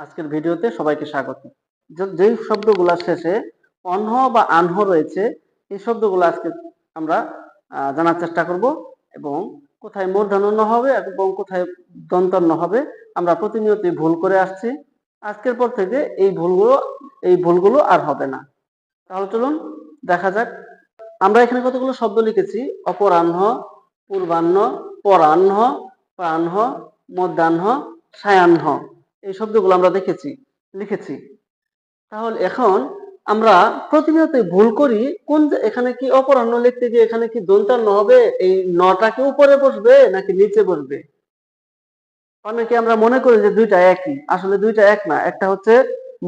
আজকের ভিডিওতে সবাইকে স্বাগত। যে- যেই শব্দগুলা শেষে অনহ বা আনহ রয়েছে, এই শব্দগুলো আজকে আমরা জানার চেষ্টা করব এবং কোথায় মূর্ধন্য হবে এবং কোথায় দন্তন্য হবে আমরা প্রতিনিয়তই ভুল করে আসছি। আজকের পর থেকে এই ভুলগুলো এই ভুলগুলো আর হবে না। তাহলে চলুন দেখা যাক। আমরা এখানে কতগুলো শব্দ লিখেছি? অপরাহ্ন, পূর্বাহ্ন, পরাহ্ন, প্রাহ্ন, মধ্যাহ্ন, সায়াহ্ন। এই শব্দগুলো আমরা দেখেছি, লিখেছি। তাহলে এখন আমরা প্রতিনিয়ত ভুল করি, কোন এখানে কি অপরাহ্ন লিখতে গিয়ে এখানে কি দন্তান্ন হবে, এই নটা কি উপরে বসবে নাকি নিচে বসবে? অনেকে আমরা মনে করি যে দুইটা একই, আসলে দুইটা এক না, একটা হচ্ছে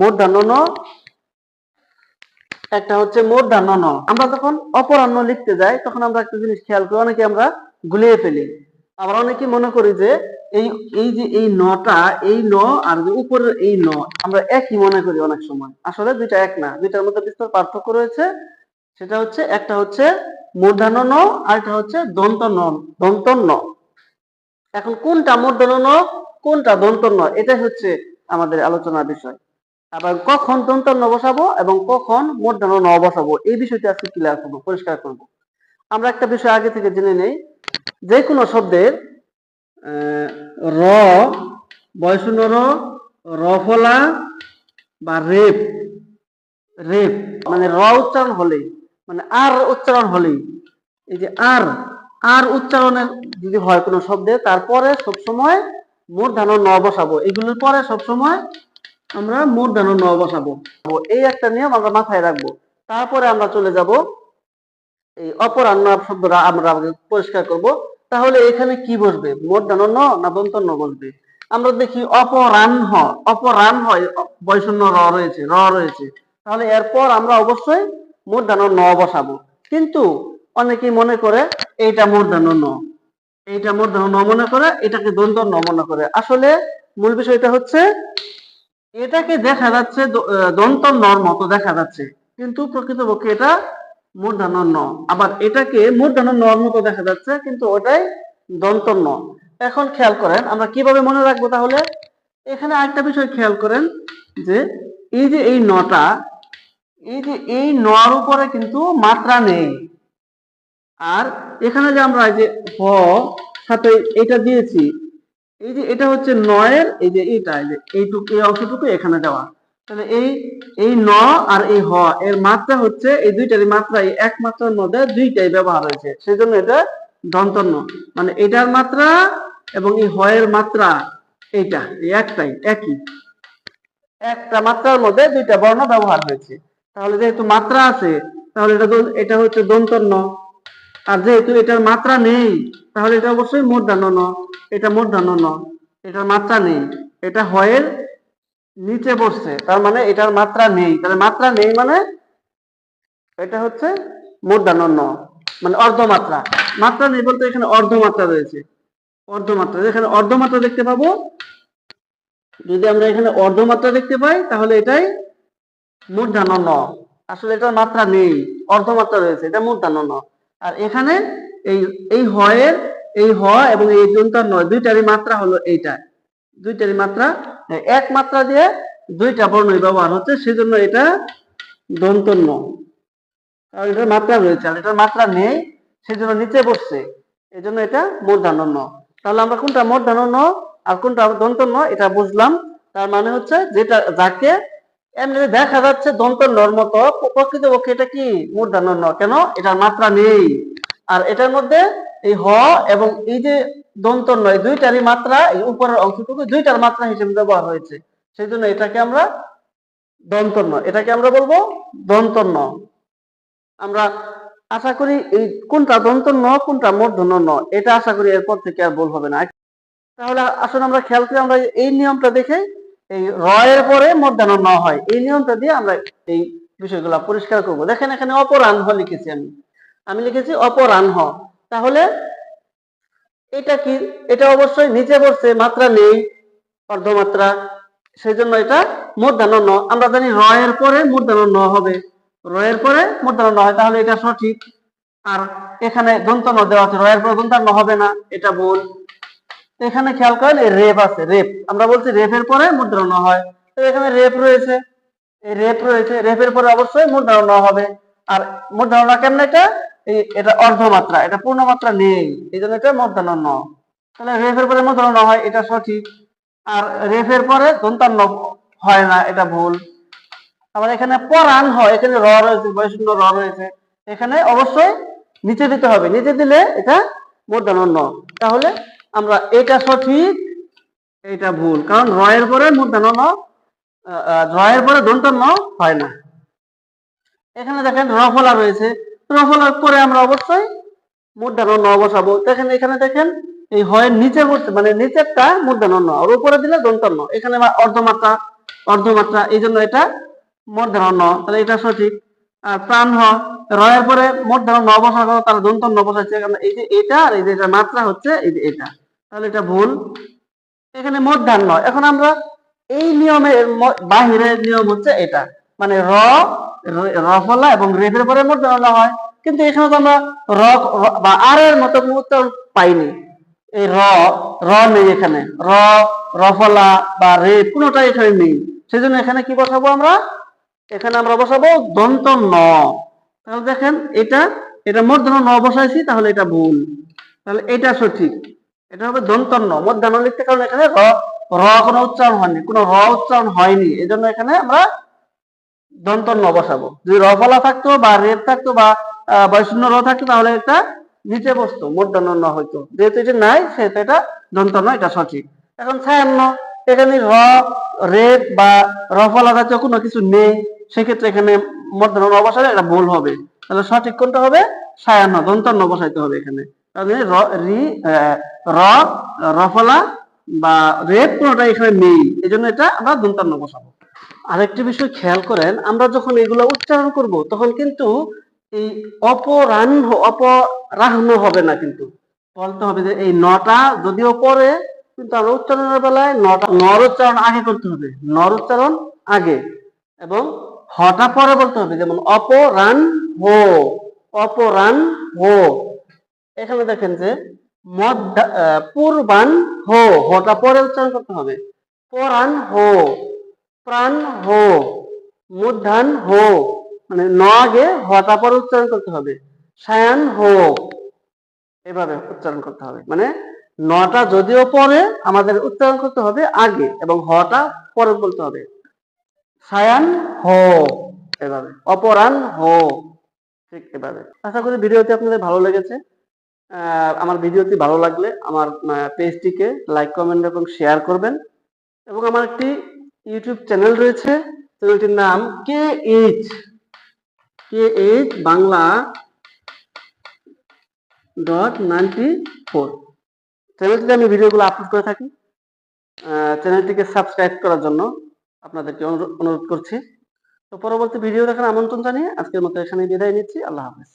মূর্ধান্য ন, একটা হচ্ছে মূর্ধান্য ন। আমরা যখন অপরাহ্ন লিখতে যাই, তখন আমরা একটা জিনিস খেয়াল করি, অনেকে আমরা গুলিয়ে ফেলি। আবার অনেকে মনে করি যে এই এই যে এই নটা, এই ন আর যে উপরের এই ন, আমরা একই মনে করি অনেক সময়। আসলে দুইটা এক না, দুইটার মধ্যে বিস্তর পার্থক্য রয়েছে। সেটা হচ্ছে, একটা হচ্ছে মূর্ধান্য ন, আর একটা হচ্ছে দন্ত ন দন্ত ন। এখন কোনটা মূর্ধন্য ন, কোনটা দন্ত ন, এটাই হচ্ছে আমাদের আলোচনার বিষয়। আবার কখন দন্ত ন বসাবো এবং কখন মূর্ধন্য ন বসাবো, এই বিষয়টি আজকে ক্লিয়ার করব, পরিষ্কার করব। আমরা একটা বিষয় আগে থেকে জেনে নেই, যে কোনো শব্দের র বয়শূন্য র রফলা বা রেপ। রেপ মানে র উচ্চারণ হলেই মানে আর উচ্চারণ হলেই। এই যে আর আর উচ্চারণের যদি হয় কোনো শব্দে, তারপরে সবসময় মূর্ধান্য ন বসাবো। এগুলোর পরে সবসময় আমরা মূর্ধান্য ন বসাবো। এই একটা নিয়ম আমরা মাথায় রাখব। তারপরে আমরা চলে যাব এই অপরাহ্ন শব্দটা আমরা পরিষ্কার করব। তাহলে এখানে কি বসবে? মূর্ধান্য ন না দন্তন্য বসবে? আমরা দেখি অপরাহ্ন অপরাহ্ন বৈষণ্য র রয়েছে র রয়েছে। তাহলে এরপর আমরা অবশ্যই মূর্ধান্য ন বসাবো। কিন্তু অনেকেই মনে করে এইটা মূর্ধান্য ন এইটা মূর্ধান্য ন মনে করে, এটাকে দন্ত ন মনে করে। আসলে মূল বিষয়টা হচ্ছে, এটাকে দেখা যাচ্ছে দন্ত নর মতো দেখা যাচ্ছে। কিন্তু প্রকৃতপক্ষে এটা মূর্ধান্য ন আবার এটাকে মূর্ধান্য নর মতো দেখা যাচ্ছে, কিন্তু ওটাই দন্ত ন এখন খেয়াল করেন, আমরা কীভাবে মনে রাখব তাহলে? এখানে আরেকটা বিষয় খেয়াল করেন, যে এই যে এই নটা, এই যে এই নর উপরে কিন্তু মাত্রা নেই। আর এখানে যে আমরা যে হ সাথে এটা দিয়েছি, এই যে এটা হচ্ছে নয়ের, এই যে এইটা, এই যে এইটুকু, এই অংশটুকু এখানে দেওয়া। তাহলে এই এই ন আর এই হ, এর মাত্রা হচ্ছে এই দুইটারই মাত্রা এই এক মাত্রার মধ্যে দুইটাই ব্যবহার হয়েছে। সেই জন্য এটা দন্তন্য। মানে এটার মাত্রা এবং এই হ এর মাত্রা এইটা একটাই, একই। একটা মাত্রার মধ্যে দুইটা বর্ণ ব্যবহার হয়েছে। তাহলে যেহেতু মাত্রা আছে, তাহলে এটা এটা হচ্ছে দন্তন্য। আর যেহেতু এটার মাত্রা নেই, তাহলে এটা অবশ্যই মূর্ধান্য ন, এটা মূর্ধান্য ন, এটার মাত্রা নেই। এটা হয়ের নিচে বসছে, তার মানে এটার মাত্রা নেই। তাহলে মাত্রা নেই মানে এটা হচ্ছে মূর্ধান্য ন মানে অর্ধমাত্রা। মাত্রা নেই বলতে এখানে অর্ধমাত্রা রয়েছে। অর্ধমাত্রা এখানে অর্ধমাত্রা দেখতে পাবো, যদি আমরা এখানে অর্ধমাত্রা দেখতে পাই, তাহলে এটাই মূর্ধান্য ন আসলে এটার মাত্রা নেই, অর্ধমাত্রা রয়েছে, এটা মূর্ধান্য ন আর এখানে এই এই হয়ের, এই হ এবং এই দন্তার নয়, দুইটারই মাত্রা হলো এইটা। দুইটারই মাত্রা এক মাত্রা দিয়ে দুইটা বর্ণই ব্যবহার হচ্ছে, সেজন্য এটা দন্তন্য। কারণ এটার মাত্রা রয়েছে, আর এটার মাত্রা নেই, সেজন্য নিচে বসছে। এই জন্য এটা মূর্ধান্য ন তাহলে আমরা কোনটা মূর্ধান্য আর কোনটা দন্তন্য, এটা বুঝলাম। তার মানে হচ্ছে যেটা, যাকে এমনি দেখা যাচ্ছে দন্তন্যর মতো প্রকৃতপক্ষে এটা কি মূর্ধান্য ন কেন? এটার মাত্রা নেই। আর এটার মধ্যে এই হ এবং এই যে দন্তন্য নয়, দুইটারই মাত্রা উপরের অংশটুকু দুইটার মাত্রা হিসেবে ব্যবহার হয়েছে। সেই জন্য এটাকে আমরা দন্তন্য এটাকে আমরা বলব দন্তন্য আমরা আশা করি এই কোনটা দন্তন্য কোনটা মূর্ধন্য ন এটা আশা করি এরপর থেকে আর ভুল হবে না। তাহলে আসলে আমরা খেয়াল করি, আমরা এই নিয়মটা দেখে এই র এর পরে মধ্যাহ্ন ন হয়, এই নিয়মটা দিয়ে আমরা এই বিষয়গুলো পরিষ্কার করব। দেখেন এখানে অপরাহ্ন লিখেছি আমি। আমি লিখেছি অপরাহ্ন। তাহলে এটা কি? এটা অবশ্যই নিচে বসছে মাত্রা নেই, অর্ধমাত্রা। সেই জন্য এটা মধ্যাহ্ন ন। আমরা জানি র এর পরে মধ্যাহ্ন ন হবে। র এর পরে মধ্যাহ্ন ন হয়, তাহলে এটা সঠিক। আর এখানে দন্ত ন দেওয়া আছে র এর পরে দন্তান্ন হবে না, এটা ভুল। এখানে খেয়াল করেন রেপ আছে, রেপ। আমরা বলছি রেপের পরে মুদ্রণ হয়। তো এখানে রেপ রয়েছে, এই রেপ রয়েছে, রেপের পরে অবশ্যই মূর্ধন্য ন হবে। আর মূর্ধন্য ন কেমন এটা? এটা অর্ধমাত্রা এটা পূর্ণমাত্রা নেই এই জন্য এটা মূর্ধন্য ন তাহলে রেফের পরে মূর্ধন্য ন হয় এটা সঠিক। আর রেফের পরে দন্তান্ন হয় না এটা ভুল। আবার এখানে পরাণ হয় এখানে র রয়েছে বয়শূন্য র রয়েছে। এখানে অবশ্যই নিচে দিতে হবে নিচে দিলে এটা মূর্ধন্য ন তাহলে আমরা এটা সঠিক এটা ভুল কারণ রয়ের পরে মূর্ধন্য ন আহ, আহ, র এর পরে দন্তান্ন হয় না। এখানে দেখেন রফলা রয়েছে। রফলার পরে আমরা অবশ্যই মূর্ধন্য ন বসাবো দেখেন, এখানে দেখেন, এই হয়ের নিচে বসতে মানে নিচেরটা মূর্ধন্য ন আর উপরে দিলে দন্তন্য। এখানে অর্ধমাত্রা অর্ধমাত্রা এই জন্য এটা মূর্ধন্য ন তাহলে এটা সঠিক। আর প্রাণ হ, রয়ের পরে মূর্ধন্য ন বসাবো তার দন্তন্য বসাচ্ছে কারণ এই যে এটা আর এই যে এটা মাত্রা হচ্ছে এই যে এটা। তাহলে এটা ভুল। এখানে মধ্যাহ্ন এখন আমরা এই নিয়মের বাহিরের নিয়ম হচ্ছে এটা। মানে র রফলা এবং রেফের পরে মধ্যাহ্ন হয়। কিন্তু এখানে তো আমরা র বা আর এর মতো উচ্চারণ পাইনি। এই র র নেই এখানে। র রফলা বা রে কোনোটাই এখানে নেই। সেজন্য এখানে কি বসাবো আমরা? এখানে আমরা বসাবো দন্ত ন। তাহলে দেখেন এটা এটা মধ্যাহ্ন ন বসাইছি, তাহলে এটা ভুল। তাহলে এটা সঠিক। এটা হবে দন্তন্য মধ্যাহ্ন লিখতে কারণ এখানে র র কোনো উচ্চারণ হয়নি। কোনো র উচ্চারণ হয়নি। এই জন্য এখানে আমরা দন্তন্য বসাবো যদি রফলা থাকতো বা রেপ থাকতো বা বয়শূন্য র থাকতো, তাহলে এটা নিচে বসতো মধ্যাহ্ন ন হইতো। যেহেতু এটা নাই, সেহেতু এটা দন্তন্য, এটা সঠিক। এখন ছায়ান্ন, এখানে র, রেপ বা রফলা জাতীয় কোনো কিছু নেই, সেক্ষেত্রে এখানে মধ্যাহ্ন ন বসালে এটা ভুল হবে। তাহলে সঠিক কোনটা হবে? ছায়ান্ন, দন্তন্য বসাইতে হবে এখানে। র রফলা বা রেপ কোনোটা এখানে নেই। এই জন্য এটা আমরা দন্তান্ন বসাবো আরেকটি বিষয় খেয়াল করেন, আমরা যখন এগুলো উচ্চারণ করব, তখন কিন্তু এই অপরাহ্ন অপরাহ্ন হবে না কিন্তু। বলতে হবে যে এই নটা যদিও পরে, কিন্তু আমরা উচ্চারণের বেলায় নটা, নর উচ্চারণ আগে করতে হবে। নর উচ্চারণ আগে। এবং হটা পরে বলতে হবে, যেমন অপরাণ হো অপরাণ হো এখানে দেখেন যে মধ্যা পূর্বান হো হটা পরে উচ্চারণ করতে হবে। পরাণ হো প্রাণ হো মধ্যাহ্ন হো মানে ন আগে হটা পরে উচ্চারণ করতে হবে। সায়ান হো, এভাবে উচ্চারণ করতে হবে। মানে নটা যদিও পরে, আমাদের উচ্চারণ করতে হবে আগে, এবং হটা পরে বলতে হবে। সায়ান হো, এভাবে। অপরাণ হো, ঠিক এভাবে। আশা করি ভিডিওটি আপনাদের ভালো লেগেছে। আমার ভিডিওটি ভালো লাগলে আমার পেজটিকে লাইক, কমেন্ট এবং শেয়ার করবেন। এবং আমার একটি ইউটিউব চ্যানেল রয়েছে। চ্যানেলটির নাম K H K H Bangla dot ninety four চ্যানেলটিতে আমি ভিডিওগুলো আপলোড করে থাকি। চ্যানেলটিকে সাবস্ক্রাইব করার জন্য আপনাদেরকে অনুরোধ করছি। তো পরবর্তী ভিডিও দেখার আমন্ত্রণ জানিয়ে আজকের মতো এখানে বিদায় নিচ্ছি। আল্লাহ হাফেজ।